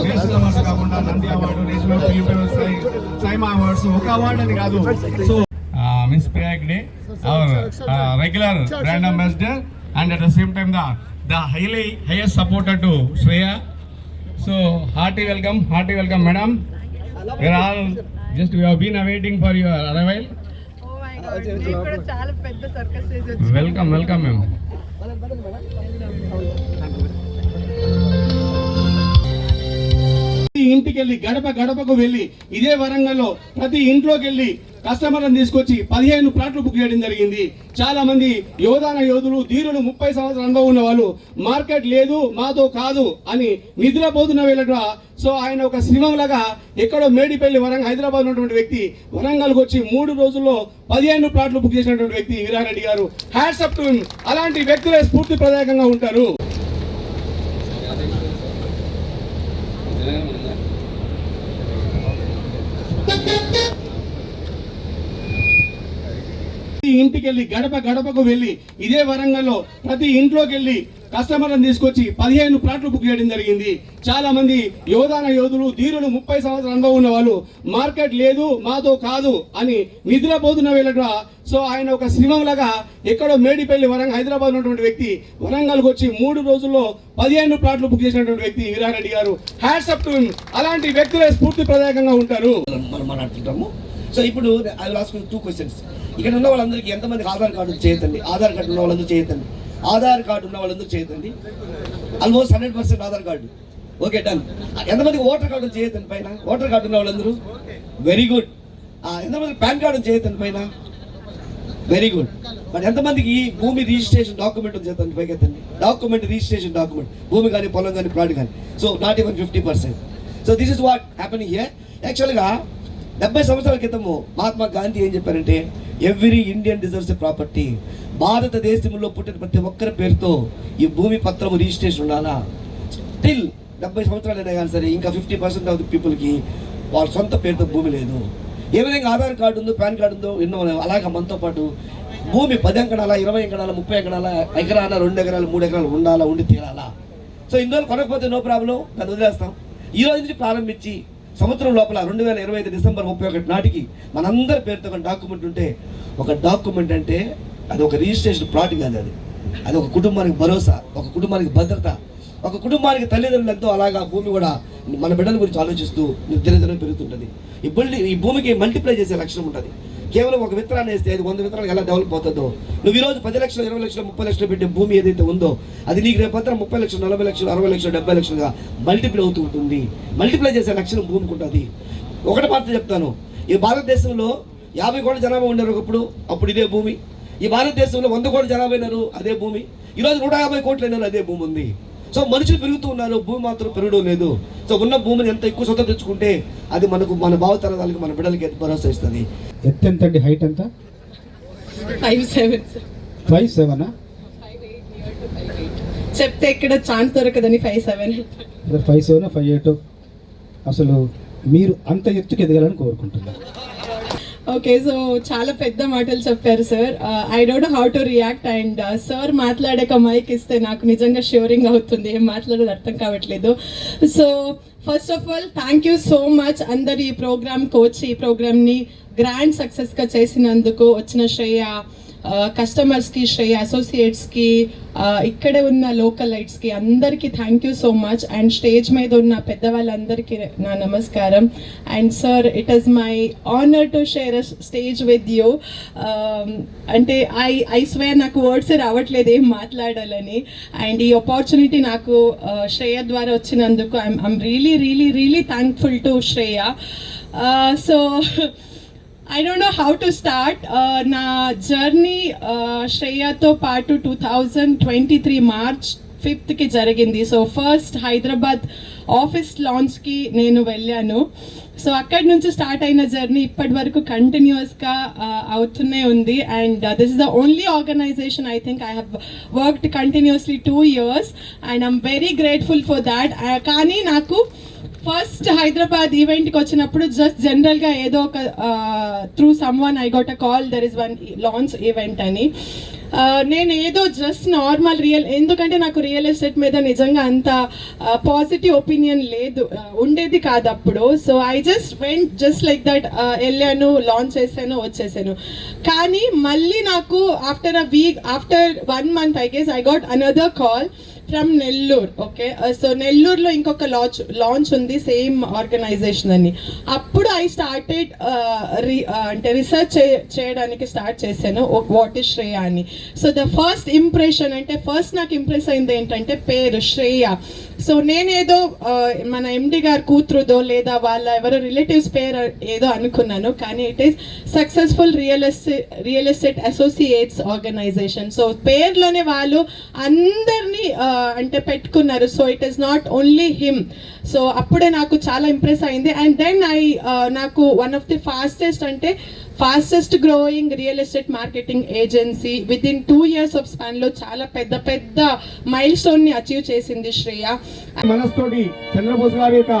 National awards కాకుండా Nandi award national film festival SIIMA awards ఒక award అని కాదు so Miss Prayag day our regular brand ambassador and at the same time the the highly highest supporter to Shreya so hearty welcome hearty welcome madam we are all just we been awaiting for your arrival oh welcome welcome ma'am. ప్రతి ఇంటికి వెళ్ళి గడప గడపకు వెళ్ళి ఇదే వరంగల్లో ప్రతి ఇంట్లోకి వెళ్ళి కస్టమర్లను తీసుకొచ్చి పదిహేను ప్లాట్లు బుక్ చేయడం జరిగింది. చాలా మంది యోధాన యోధులు ధీరులు ముప్పై సంవత్సరాల అనుభవం ఉన్న వాళ్ళు మార్కెట్ లేదు మాతో కాదు అని నిద్రపోతున్న వీళ్ళట సో ఆయన ఒక సింహంలాగా ఎక్కడో మేడిపల్లి వరంగల్ హైదరాబాద్ ఉన్నటువంటి వ్యక్తి వరంగల్కి వచ్చి మూడు రోజుల్లో పదిహేను ప్లాట్లు బుక్ చేసినటువంటి వ్యక్తి వీరారెడ్డి గారు. హ్యాట్సప్ టు అలాంటి వ్యక్తులే స్ఫూర్తిప్రదాయకంగా ఉంటారు ప్రతి ఇంటికి వెళ్ళి గడప గడపకు వెళ్ళి ఇదే వరంగల్లో ప్రతి ఇంట్లోకి వెళ్ళి కస్టమర్లను తీసుకొచ్చి పదిహేను ప్లాట్లు బుక్ చేయడం జరిగింది. చాలా మంది యోధాన యోధులు ధీరులు ముప్పై సంవత్సరాల అనుభవం ఉన్న వాళ్ళు మార్కెట్ లేదు మాతో కాదు అని నిద్రపోతున్న వీళ్ళట సో ఆయన ఒక సింహంలాగా ఎక్కడో మేడిపల్లి వరంగల్ హైదరాబాద్ ఉన్నటువంటి వ్యక్తి వరంగల్కి వచ్చి మూడు రోజుల్లో పదిహేను ప్లాట్లు బుక్ చేసినటువంటి వ్యక్తి వీరారెడ్డి గారు. హ్యాట్స్ అప్ టు అలాంటి వ్యక్తులే స్ఫూర్తిప్రదాయకంగా ఉంటారు. మనం సో ఇప్పుడు ఐ టూ క్వశ్చన్స్ ఇక్కడ ఉన్న వాళ్ళందరికీ ఎంతమందికి ఆధార్ కార్డు చేయతండి ఆధార్ కార్డు ఉన్న వాళ్ళందరూ చేయతండి ఆధార్ కార్డు ఉన్న వాళ్ళందరూ చేయతండి almost hundred percent Aadhaar card. Okay done ఎంతమందికి ఓటర్ కార్డు చేయతండి పైన? ఓటర్ కార్డు ఉన్న వాళ్ళందరూ? వెరీ గుడ్ ఎంతమంది పాన్ కార్డు చేయతండి పైన? వెరీ గుడ్ మరి ఎంతమందికి భూమి రిజిస్ట్రేషన్ డాక్యుమెంట్ ఉంది చేతండి పైకి ఎత్తండి. డాక్యుమెంట్ రిజిస్ట్రేషన్ డాక్యుమెంట్ భూమి కానీ పొలం కానీ ప్లాట్ కానీ. So not even fifty percent so this is what happen here యాక్చువల్గా డెబ్బై సంవత్సరాల క్రితము మహాత్మా గాంధీ ఏం చెప్పారంటే ఎవ్రీ ఇండియన్ డిజర్వ్స్ ప్రాపర్టీ భారతదేశంలో పుట్టిన ప్రతి ఒక్కరి పేరుతో ఈ భూమి పత్రము రిజిస్ట్రేషన్ ఉండాలా? స్టిల్ డెబ్బై సంవత్సరాలు అయినా కానీ సరే ఇంకా ఫిఫ్టీ పర్సెంట్ ఆఫ్ ది పీపుల్కి వాళ్ళ సొంత పేరుతో భూమి లేదు. ఏ విధంగా ఆధార్ కార్డు ఉందో పాన్ కార్డు ఉందో ఎన్నో అలాగే మనతో పాటు భూమి పది ఎకరాల ఇరవై ఎకరాల ముప్పై ఎకరాల ఎకరాల రెండు ఎకరాలు మూడు ఎకరాలు ఉండాలా ఉండి తీరాలా? సో ఇన్ని రోజులు కొనకపోతే నో ప్రాబ్లం దాన్ని వదిలేస్తాం. ఈ రోజు నుంచి ప్రారంభించి సంవత్సరం లోపల రెండు వేల ఇరవై ఐదు డిసెంబర్ ముప్పై ఒకటి నాటికి మనందరి పేరుతో ఒక డాక్యుమెంట్ ఉంటే ఒక డాక్యుమెంట్ అంటే అది ఒక రిజిస్ట్రేషన్ ప్లాట్ కాదు అది. అది ఒక కుటుంబానికి భరోసా ఒక కుటుంబానికి భద్రత ఒక కుటుంబానికి తల్లిదండ్రులతో అలాగా భూమి కూడా మన బిడ్డల గురించి ఆలోచిస్తూ దినదినం పెరుగుతుంటుంది. ఈ బిల్డింగ్ ఈ భూమికి మల్టిప్లై చేసే లక్షణం ఉంటుంది. కేవలం ఒక విత్తనాన్ని వేస్తే అది వంద విత్తనాలు ఎలా డెవలప్ అవుతుందో. నువ్వు ఈ రోజు పది లక్షలు ఇరవై లక్షలు ముప్పై లక్షలు పెట్టే భూమి ఏదైతే ఉందో అది నీకు రేపంతా ముప్పై లక్షలు నలభై లక్షలు అరవై లక్షలు డెబ్బై లక్షలుగా మల్టిప్లై అవుతూ ఉంటుంది. మల్టిప్లై చేసే లక్షణం భూమికి ఉంటుంది. ఒకటి మాత్రం చెప్తాను. ఈ భారతదేశంలో యాభై కోట్ల జనాభా ఉండరు ఒకప్పుడు అప్పుడు ఇదే భూమి. ఈ భారతదేశంలో వంద కోట్ల జనాభా అయినారు అదే భూమి. ఈరోజు నూట యాభై కోట్లు అయినారు అదే భూమి ఉంది. సో మనుషులు పెరుగుతూ ఉన్నారు భూమి మాత్రం పెరగడం లేదు. సో ఉన్న భూమిని ఎంత ఎక్కువ సొంతం తెచ్చుకుంటే అది మనకు మన భావతరాలకు మన బిడ్డలకి ఎంత భరోసా ఇస్తుంది? ఎత్తు ఎంత అండి? హైట్ ఎంత? ఫైవ్ సెవెన్ ఫైవ్ సెవెనా చెప్తే ఇక్కడ chance దొరకదని five seven five seven five eight అసలు మీరు అంత ఎత్తుకు ఎదగాలని కోరుకుంటున్నారు. ఓకే సో చాలా పెద్ద మాటలు చెప్పారు sir I don't how to react and sir మాట్లాడాక మైక్ ఇస్తే నాకు నిజంగా షూరింగ్ అవుతుంది. ఏం మాట్లాడేది అర్థం కావట్లేదు. So first of all thank you so much అందరు ఈ ప్రోగ్రామ్కి వచ్చి ఈ ప్రోగ్రామ్ని గ్రాండ్ సక్సెస్గా చేసినందుకు వచ్చిన శ్రేయ కస్టమర్స్కి శ్రేయ అసోసియేట్స్కి ఇక్కడే ఉన్న లోకల్ లైట్స్కి అందరికీ thank you so much and stage మీద ఉన్న పెద్దవాళ్ళందరికీ నా నమస్కారం. And sir it is my honour to share stage with you అంటే ఐ ఐ స్వే నాకు వర్డ్స్ రావట్లేదు ఏం మాట్లాడాలని. అండ్ ఈ ఆపర్చునిటీ నాకు శ్రేయ ద్వారా వచ్చినందుకు I'm I'm really really really thankful to Shreya. Uh, so I don't know how to start నా జర్నీ uh, శ్రేయతో పాటు two thousand twenty three March ఫిఫ్త్కి జరిగింది. సో ఫస్ట్ హైదరాబాద్ ఆఫీస్ లాంచ్కి నేను వెళ్ళాను. సో అక్కడి నుంచి స్టార్ట్ అయిన జర్నీ ఇప్పటి వరకు కంటిన్యూస్గా అవుతూనే ఉంది. And this is the only organisation I think I have worked continuously two years and I'm very grateful for that కానీ నాకు ఫస్ట్ హైదరాబాద్ ఈవెంట్కి వచ్చినప్పుడు జస్ట్ జనరల్గా ఏదో ఒక through someone I got a call there is one launch event అని. నేను ఏదో జస్ట్ నార్మల్ రియల్ ఎందుకంటే నాకు రియల్ ఎస్టేట్ మీద నిజంగా అంత పాజిటివ్ ఒపీనియన్ లేదు. ఉండేది కాదు అప్పుడు. So I just went just like that వెళ్ళాను లాంచ్ చేశాను వచ్చేసాను. కానీ మళ్ళీ నాకు after a week after one month I guess I got another call from Nellore okay so నెల్లూరులో ఇంకొక లాంచ్ లాంచ్ ఉంది సేమ్ ఆర్గనైజేషన్ అని. అప్పుడు ఐ స్టార్టెడ్ uh, uh, అంటే రీసెర్చ్ చేయడానికి స్టార్ట్ చేశాను వాట్ ఇస్ శ్రేయ అని. సో ద ఫస్ట్ ఇంప్రెషన్ అంటే ఫస్ట్ నాకు ఇంప్రెస్ అయింది ఏంటంటే పేరు శ్రేయ సో నేనేదో మన ఎండి గారు కూతురుదో లేదా వాళ్ళ ఎవరో రిలేటివ్స్ పేరు ఏదో అనుకున్నాను కానీ it is successful real estate real estate associates organisation so పేర్లోనే వాళ్ళు అందరినీ అంటే పెట్టుకున్నారు. So it is not only him so అప్పుడే నాకు చాలా ఇంప్రెస్ అయింది. అండ్ దెన్ ఐ నాకు వన్ ఆఫ్ ది ఫాస్టెస్ట్ అంటే fastest growing real estate marketing agency within two years of స్పాన్లో చాలా పెద్ద పెద్ద మైల్ స్టోన్ని అచీవ్ చేసింది శ్రేయ. మనస్తోటి చంద్రబోస్ గారి యొక్క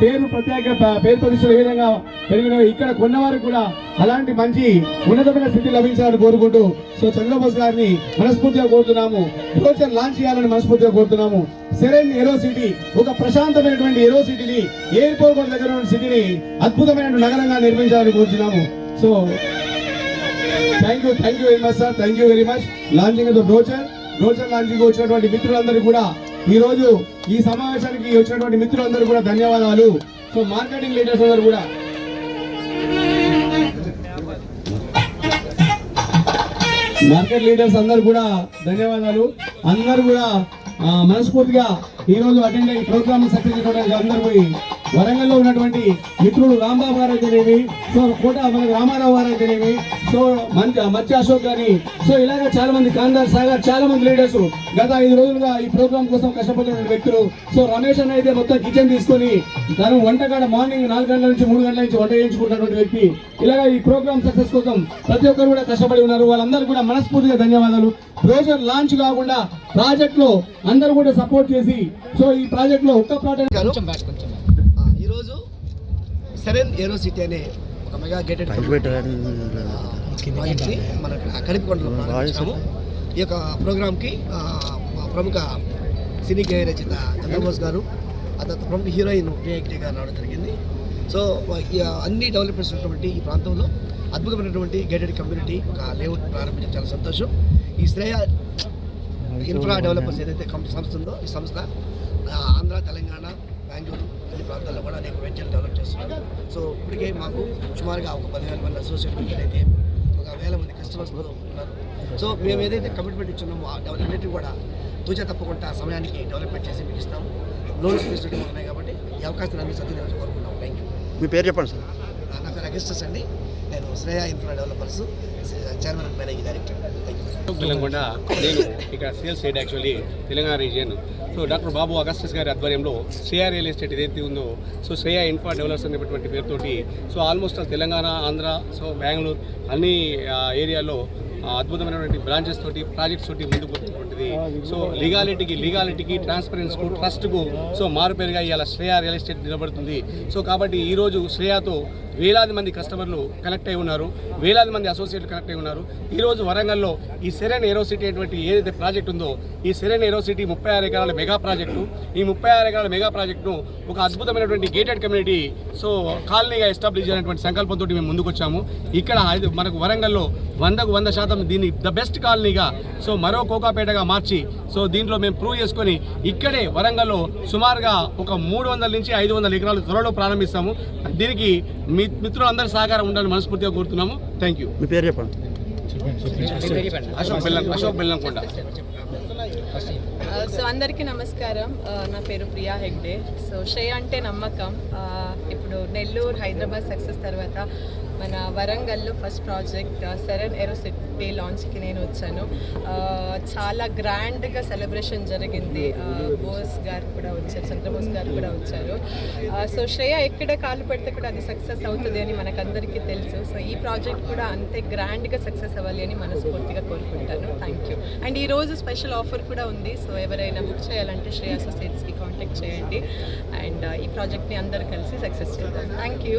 పేరు ప్రత్యేక పేరు ప్రతిష్టలు ఏ విధంగా పెరిగిన ఇక్కడ కొన్నవారికి కూడా అలాంటి మంచి ఉన్నతమైన స్థితి లభించాలని కోరుకుంటూ సో చంద్రబోస్ గారిని మనస్ఫూర్తిగా కోరుతున్నాము. ఫ్యూచర్ లాంచ్ చేయాలని మనస్ఫూర్తిగా కోరుతున్నాము. సెరెన్ ఏరో సిటీ ఒక ప్రశాంతమైనటువంటి ఎరో సిటీని ఎయిర్పోర్ట్ దగ్గర ఉన్న సిటీని అద్భుతమైన నగరంగా నిర్మించాలని కోరుతున్నాము so thank you thank you very much sir thank you very much launching the brochure brochure launching వచ్చినటువంటి మిత్రులందరూ కూడా ఈ రోజు ఈ సమావేశానికి వచ్చినటువంటి మిత్రులందరూ కూడా ధన్యవాదాలు. సో మార్కెటింగ్ లీడర్స్ అందరూ కూడా. మార్కెట్ లీడర్స్ అందరూ కూడా ధన్యవాదాలు. అందరు కూడా మనస్ఫూర్తిగా ఈ రోజు అటెండ్ అయ్యి ప్రోగ్రామ్ సక్సెస్ చేయడానికి అందరూ పోయి వరంగల్లో ఉన్నటువంటి మిత్రుడు రాంబాబు గారు అయితేనేమి సో కోట మనకు రామారావు గారు అయితేనేమి సో మంచి మత్స్య అశోక్ గారి సో ఇలాగ చాలా మంది కాందార్ సాగర్ చాలా మంది లీడర్స్ గత ఐదు రోజులుగా ఈ ప్రోగ్రామ్ కోసం కష్టపడుతున్న వ్యక్తులు. సో రమేష్ అన్న అయితే మొత్తం కిచెన్ తీసుకొని తను వంటకాడ మార్నింగ్ నాలుగు గంటల నుంచి మూడు గంటల నుంచి వంట చేయించుకుంటున్నటువంటి వ్యక్తి. ఇలాగ ఈ ప్రోగ్రామ్ సక్సెస్ కోసం ప్రతి ఒక్కరు కూడా కష్టపడి ఉన్నారు. వాళ్ళందరూ కూడా మనస్ఫూర్తిగా ధన్యవాదాలు. బ్రోజర్ లాంచ్ కాకుండా ప్రాజెక్ట్లో అందరూ కూడా సపోర్ట్ చేసి సో ఈ ప్రాజెక్ట్లో ఒక్క ప్రాజెక్ట్ సెరెన్ ఏరో సిటీ అనే ఒక మెగా గేటెడ్ ప్రాజెక్ట్ని మన ఇక్కడ కలిపికొండలో ప్రారంభించాము. ఈ యొక్క ప్రోగ్రామ్కి ప్రముఖ సినీ గేయ రచయిత చంద్రబోస్ గారు ఆ తర్వాత ప్రముఖ హీరోయిన్ ప్రియాక్టి గారు రావడం జరిగింది. సో ఈ అన్ని డెవలప్మెంట్స్ ఉన్నటువంటి ఈ ప్రాంతంలో అద్భుతమైనటువంటి గేటెడ్ కమ్యూనిటీ ఒక లేఅవుట్ ప్రారంభించడం చాలా సంతోషం. ఈ శ్రేయ ఇన్ఫ్రా డెవలపర్స్ ఏదైతే సంస్థ ఉందో ఈ సంస్థ ఆంధ్ర తెలంగాణ బెంగళూరు అన్ని ప్రాంతాల్లో కూడా అనేక వెంచర్లు డెవలప్ చేస్తున్నారు. సో ఇప్పటికే మాకు సుమారుగా ఒక పదివేల మంది అసోసియేట్ అయితే ఒక వేల మంది కస్టమర్స్ కూడా ఉన్నారు. సో మేము ఏదైతే కమిట్మెంట్ ఇచ్చున్నామో ఆ డెవలప్మెంట్ కూడా తూచా తప్పకుండా సమయానికి డెవలప్మెంట్ చేసి మీకు ఇస్తాము లోన్స్ ఫెసిలిటీ ఉన్నాయి కాబట్టి ఈ అవకాశాన్ని అందరూ సద్వినియోగం కోరుకుంటాం థ్యాంక్ యూ మీ పేరు చెప్పండి సార్. నా పేరు అగస్టస్ అండి. నేను Shreya infra developers chairman and managing director. Thank you Telangana నేను ఇక్కడ sales head actually Telangana region. So doctor Babu Augustus గారి ఆధ్వర్యంలో శ్రేయా రియల్ ఎస్టేట్ ఏదైతే ఉందో సో శ్రేయా ఇన్ఫ్రా డెవలప్స్ అనేటువంటి పేరుతోటి so almost Telangana Andhra so Bengaluru అన్ని ఏరియాలో అద్భుతమైనటువంటి బ్రాంచెస్ తోటి ప్రాజెక్ట్స్ తోటి ముందుకు పోతున్నటువంటిది సో లీగాలిటీకి లీగాలిటీకి ట్రాన్స్పరెన్స్కు ట్రస్ట్కు సో మారుపేరుగా ఇవాళ శ్రేయా రియల్ ఎస్టేట్ నిలబడుతుంది. సో కాబట్టి ఈరోజు శ్రేయాతో వేలాది మంది కస్టమర్లు కనెక్ట్ అయి ఉన్నారు. వేలాది మంది అసోసియేట్లు కనెక్ట్ అయి ఉన్నారు. ఈరోజు వరంగల్లో ఈ సెరెన్ ఏరోసిటీ అనేటువంటి ఏదైతే ప్రాజెక్ట్ ఉందో ఈ సెరెన్ ఏరోసిటీ ముప్పై ఆరు ఎకరాల మెగా ప్రాజెక్టు. ఈ ముప్పై ఆరు ఎకరాల మెగా ప్రాజెక్టును ఒక అద్భుతమైనటువంటి గేటెడ్ కమ్యూనిటీ సో కాలనీగా ఎస్టాబ్లిష్ చేసినటువంటి సంకల్పంతో మేము ముందుకొచ్చాము ఇక్కడ ఐదు- మనకు వరంగల్లో వందకు వంద శాతం దీన్ని ద బెస్ట్ కాలనీగా సో మరో కోకాపేటగా మార్చి. సో దీంట్లో మేము ప్రూవ్ చేసుకొని ఇక్కడే వరంగల్లో సుమారుగా ఒక మూడు వందల నుంచి ఐదు వందల ఎకరాలు త్వరలో ప్రారంభిస్తాము. దీనికి మీ మిత్రులందరి సహకారం ఉండాలని మనస్ఫూర్తిగా కోరుతున్నాము. థ్యాంక్ యూ మీ పేరు చెప్పండి. అశోక్ బెల్లం అశోక్ బెల్లంకొండ. సో అందరికీ నమస్కారం. నా పేరు ప్రియా హెగ్డే. సో శ్రేయ అంటే నమ్మకం. ఇప్పుడు నెల్లూరు హైదరాబాద్ సక్సెస్ తర్వాత మన వరంగల్లో first project Serene aero city లాంచ్కి నేను వచ్చాను. చాలా గ్రాండ్గా సెలబ్రేషన్ జరిగింది. బోస్ గారు కూడా వచ్చారు చంద్రబోస్ గారు కూడా వచ్చారు. సో శ్రేయ ఎక్కడ కాలు పెడితే కూడా అది సక్సెస్ అవుతుంది అని మనకందరికీ తెలుసు. సో ఈ ప్రాజెక్ట్ కూడా అంతే గ్రాండ్గా సక్సెస్ అవ్వాలి అని మనస్ఫూర్తిగా కోరుకుంటాను. థ్యాంక్ యూ అండ్ ఈరోజు స్పెషల్ ఆఫర్ ఆఫర్ కూడా ఉంది. సో ఎవరైనా బుక్ చేయాలంటే శ్రేయ అసోసియేట్స్కి కాంటాక్ట్ చేయండి. అండ్ ఈ ప్రాజెక్ట్ని అందరు కలిసి సక్సెస్ చేద్దాం. Thank you